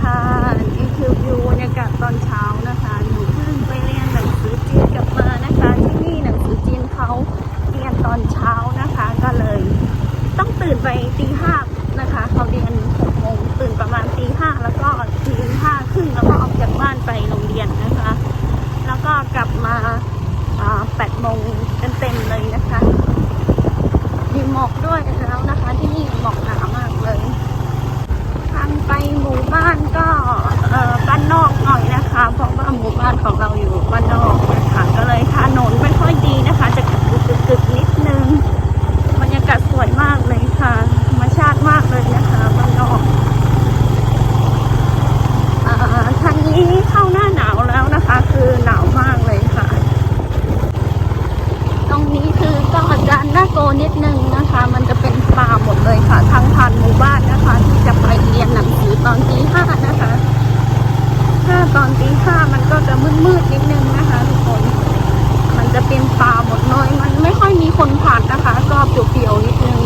ค่ะนี่คือวิวบรรยากาศตอนเช้านะคะหนูเพิ่งไปเรียนหนังสือจีนกลับมานะคะ ที่นี่หนังสือจีนเขาเรียนตอนเช้านะคะ ก็เลย ต้องตื่นไปตีห้านะคะเขาเรียนหกโมงตื่นประมาณตีห้าแล้วก็ตีห้าครึ่งแล้วก็ออกจากบ้านไปโรงเรียนนะคะ แล้วก็กลับมาแปดโมงเต็มๆเลยนะคะมีหมอกด้วยแล้วนะคะ ที่นี่หมอกหนามากเลยางไปหมู่บ้านก็บ้านนอกหน่อยนะคะ เพราะว่าหมู่บ้านของเราอยู่บ้านนอกนะคะก็เลยถนนไม่ค่อยดีนะคะ จะกึกกึกกึกกึกนิดนึงบรรยากาศสวยมากเลยค่ะธรรมชาติมากเลยนะคะบ้านนอกอ่าทางนี้เข้าหน้าหนาวแล้วนะคะ คือหนาวมากเลยค่ะ ตรงนี้คือก็จะน่าโกลัวนิดนึงนะคะ มันจะเป็นป่าหมดเลยค่ะทางผ่านหมู่บ้านนะือตอนตีห้านะคะ ถ้าตอนตีห้ามันก็จะมืดๆนิดนึงนะคะทุกคน มันจะเป็นป่าหมดเลยมันไม่ค่อยมีคนผ่านนะคะ ก็เปลี่ยวๆนิดนึง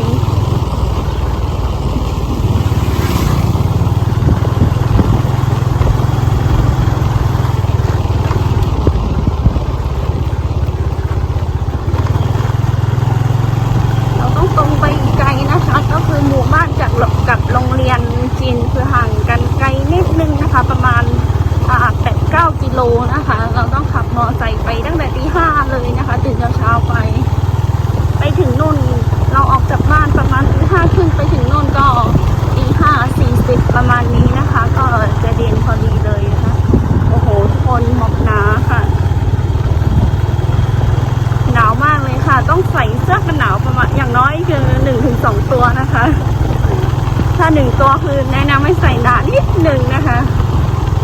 เราต้องตรงไปอีกไกลนะคะ ก็คือหมู่บ้านจากกับโรงเรียนจีนคือห่างกันไกลนิดนึงนะคะ ประมาณอ่าแปดเก้ากิโล นะคะ เราต้องขับมอไซค์ไปตั้งแต่ตีห้าเลยนะคะ ตื่นเช้าๆไป ไปถึงนู่นเราออกจากบ้านประมาณตีห้าครึ่งไปถึงนู่นก็ตีห้าสี่สิบประมาณนี้นะคะ ก็จะเรียนพอดีเลยนะคะโอ้โหทุกคนหมอกหนาค่ะ หนาวมากเลยค่ะ ต้องใส่เสื้อกันหนาวประมาณอย่างน้อยคือหนึ่งถึงสองตัวนะคะ ถ้าหนึ่งตัวคือแนะนำให้ใส่หนานิดหนึ่งนะคะ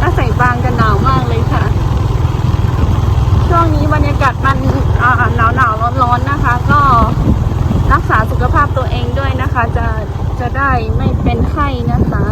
ถ้าใส่บางจะหนาวมากเลยค่ะ ช่วงนี้บรรยากาศมันหนาวหนาวร้อนร้อนๆนะคะ ก็รักษาสุขภาพตัวเองด้วยนะคะ จะจะได้ไม่เป็นไข้นะคะ